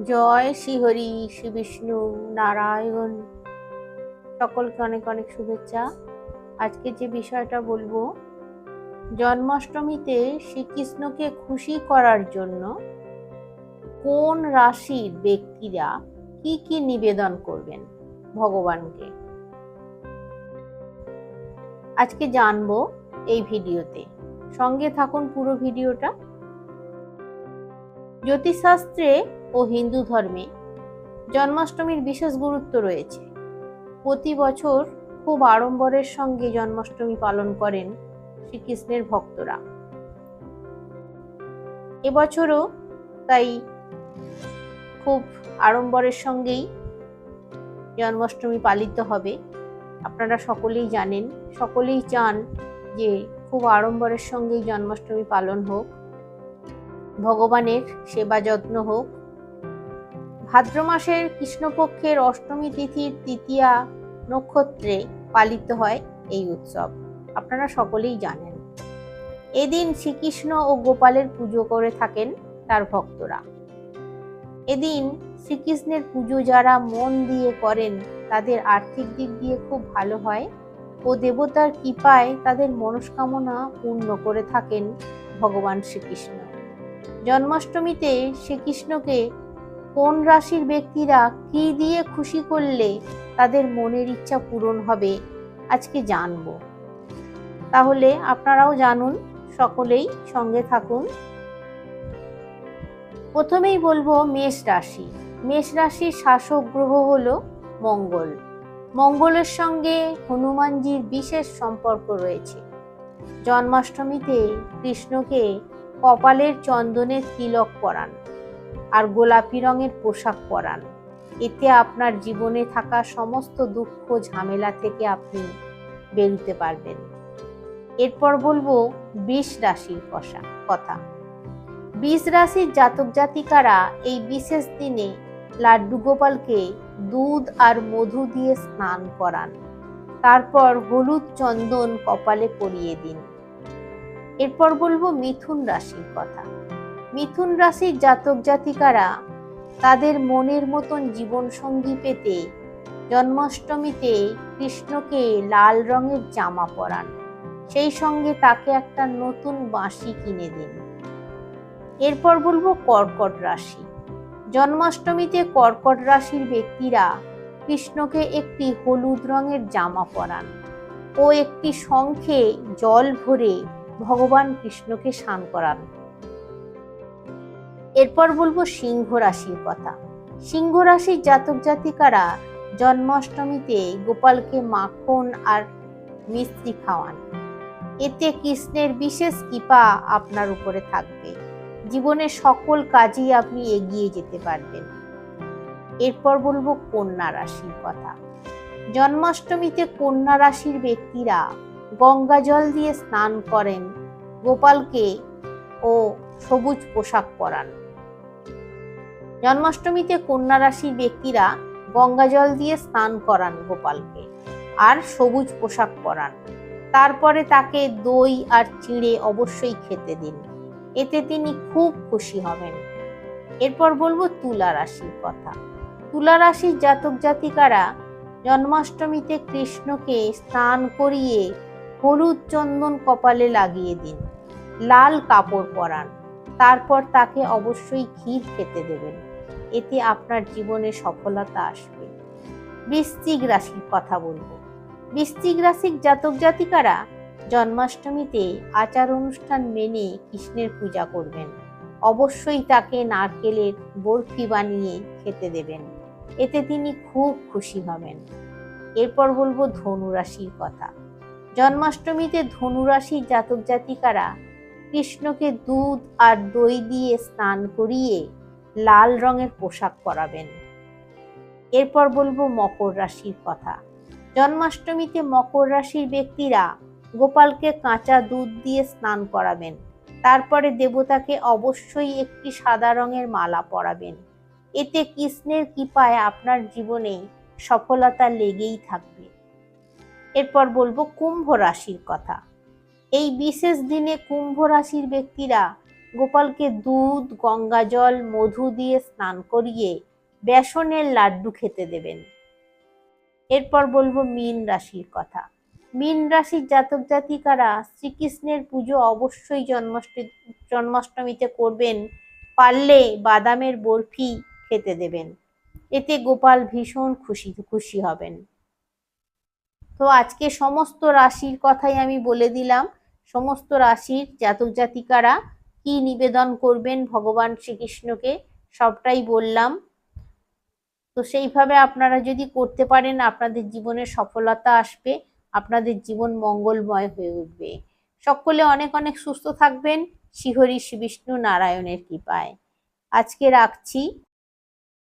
জয় শ্রীহরি, শ্রী বিষ্ণু, নারায়ণ, সকলকে অনেক অনেক শুভেচ্ছা। আজকে যে বিষয়টা বলব, জন্মাষ্টমীতে শ্রীকৃষ্ণকে খুশি করার জন্য কোন রাশির ব্যক্তিরা কি কি নিবেদন করবেন ভগবানকে? আজকে জানব এই ভিডিওতে। সঙ্গে থাকুন পুরো ভিডিওটা। জ্যোতিষশাস্ত্রে ও হিন্দু ধর্মে জন্মাষ্টমীর বিশেষ গুরুত্ব রয়েছে। প্রতি বছর খুব আড়ম্বরের সঙ্গে জন্মাষ্টমী পালন করেন শ্রীকৃষ্ণের ভক্তরা। এবছরও তাই খুব আড়ম্বরের সঙ্গেই জন্মাষ্টমী পালিত হবে। আপনারা সকলেই জানেন, সকলেই চান যে খুব আড়ম্বরের সঙ্গেই জন্মাষ্টমী পালন হোক। ভগবানের সেবা যত্ন হোক ভাদ্র মাসের কৃষ্ণপক্ষের অষ্টমী তিথির তৃতীয়া নক্ষত্রে পালিত হয় এই উৎসব। আপনারা সকলেই জানেন। এদিন শ্রীকৃষ্ণ ও গোপালের পুজো করে থাকেন তার ভক্তরা। এদিন শ্রীকৃষ্ণের পুজো যারা মন দিয়ে করেন, তাদের আর্থিক দিক দিয়ে খুব ভালো হয় ও দেবতার কৃপায় তাদের মনস্কামনা পূর্ণ করে থাকেন ভগবান শ্রীকৃষ্ণ। জন্মাষ্টমীতে শ্রীকৃষ্ণকে কোন রাশির ব্যক্তিরা কি দিয়ে খুশি করলে তাদের মনের ইচ্ছা পূরণ হবে, আজকে জানব। তাহলে আপনারাও জানুন, সকলেই সঙ্গে থাকুন। প্রথমেই বলব মেষ রাশি। মেষ রাশির শাসক গ্রহ হল মঙ্গল। মঙ্গলের সঙ্গে হনুমানজির বিশেষ সম্পর্ক রয়েছে। জন্মাষ্টমীতে কৃষ্ণকে কপালের চন্দনের তিলক পরান। আর গোলাপি রঙের পোশাক পরান। এতে আপনার জীবনে থাকা সমস্ত দুঃখ, ঝামেলা থেকে আপনি বেরোতে পারবেন। এরপর বলব বিষ রাশির কষা, কথা। বিষ রাশির জাতক জাতিকারা এই বিশেষ দিনে লাড্ডু গোপালকে দুধ আর মধু দিয়ে স্নান করান। তারপর হলুদ চন্দন কপালে পরিয়ে দিন। এরপর বলব মিথুন রাশির কথা। মিথুন রাশির জাতক জাতিকারা তাদের মনের মতন জীবন সঙ্গী পেতে জন্মাষ্টমীতে কৃষ্ণকে লাল রঙের জামা পরান। সেই সঙ্গে তাকে একটা নতুন বাঁশি কিনে দিন। এরপর বলব কর্কট রাশি। জন্মাষ্টমীতে কর্কট রাশির ব্যক্তিরা কৃষ্ণকে একটি হলুদ রঙের জামা পরান ও একটি শঙ্খে জল ভরে ভগবান কৃষ্ণকে স্নান করান। এরপর বলব সিংহ রাশির কথা। সিংহ রাশির জাতক জাতিকারা জন্মাষ্টমীতে গোপালকে মাখন আর মিস্ত্রি খাওয়ান। এতে কৃষ্ণের বিশেষ কৃপা আপনার উপরে থাকবে। জীবনের সকল কাজেই আপনি এগিয়ে যেতে পারবেন। এরপর বলব কন্যা রাশির কথা। জন্মাষ্টমীতে কন্যা রাশির ব্যক্তিরা গঙ্গা জল দিয়ে স্নান করেন, গোপালকে ও সবুজ পোশাক পরান। জন্মাষ্টমীতে কন্যা রাশির ব্যক্তিরা গঙ্গা জল দিয়ে স্নান করান গোপালকে আর সবুজ পোশাক পরান। তারপরে তাকে দই আর চিড়ে অবশ্যই খেতে দিন। এতে তিনি খুব খুশি হবেন। এরপর বলব তুলা রাশির কথা। তুলা রাশির জাতক জাতিকারা জন্মাষ্টমীতে কৃষ্ণকে স্নান করিয়ে হলুদ চন্দন কপালে লাগিয়ে দিন। লাল কাপড় পরান। তারপর তাকে অবশ্যই ক্ষীর খেতে দেবেন। এতে আপনার জীবনে সফলতা আসবে। বৃশ্চিক রাশির কথা বলব। বৃশ্চিক রাশির জাতক জাতিকারা জন্মাষ্টমীতে আচার অনুষ্ঠান মেনে কৃষ্ণের পূজা করবেন। অবশ্যই তাকে নারকেলের বরফি বানিয়ে খেতে দেবেন। এতে তিনি খুব খুশি হবেন। এরপর বলব ধনু রাশির কথা। জন্মাষ্টমীতে ধনুরাশির জাতক জাতিকারা কৃষ্ণকে দুধ আর দই দিয়ে স্নান করিয়ে লাল রঙের পোশাক পরাবেন। এরপর বলব মকর রাশির কথা। জন্মাষ্টমীতে মকর রাশির ব্যক্তিরা গোপালকে কাঁচা দুধ দিয়ে স্নান করাবেন। তারপরে দেবতাকে অবশ্যই একটি সাদা রঙের মালা পরাবেন। এতে কৃষ্ণের কৃপায় আপনার জীবনে সফলতা লেগেই থাকবে। এরপর বলব কুম্ভ রাশির কথা। এই বিশেষ দিনে কুম্ভ রাশির ব্যক্তিরা গোপালকে দুধ, গঙ্গা জল, মধু দিয়ে স্নান করিয়ে বেসনের লাড্ডু খেতে দেবেন। এরপর বলব মীন রাশির কথা। মীন রাশির জাতক জাতিকারা শ্রীকৃষ্ণের পুজো অবশ্যই জন্মাষ্টমী, জন্মাষ্টমীতে করবেন। পারলে বাদামের বরফি খেতে দেবেন। এতে গোপাল ভীষণ খুশি খুশি হবেন। তো আজকে সমস্ত রাশির কথাই আমি বলে দিলাম। সমস্ত রাশির জাতক জাতিকারা কি নিবেদন করবেন ভগবান শ্রীকৃষ্ণকে? সবটাই বললাম। তো সেইভাবে আপনারা যদি করতে পারেন, আপনাদের জীবনে সফলতা আসবে, আপনাদের জীবন মঙ্গলময় হয়ে উঠবে। সকলে অনেক অনেক সুস্থ থাকবেন। শ্রীহরি শ্রী বিষ্ণু নারায়ণের কৃপায়। আজকে রাখছি।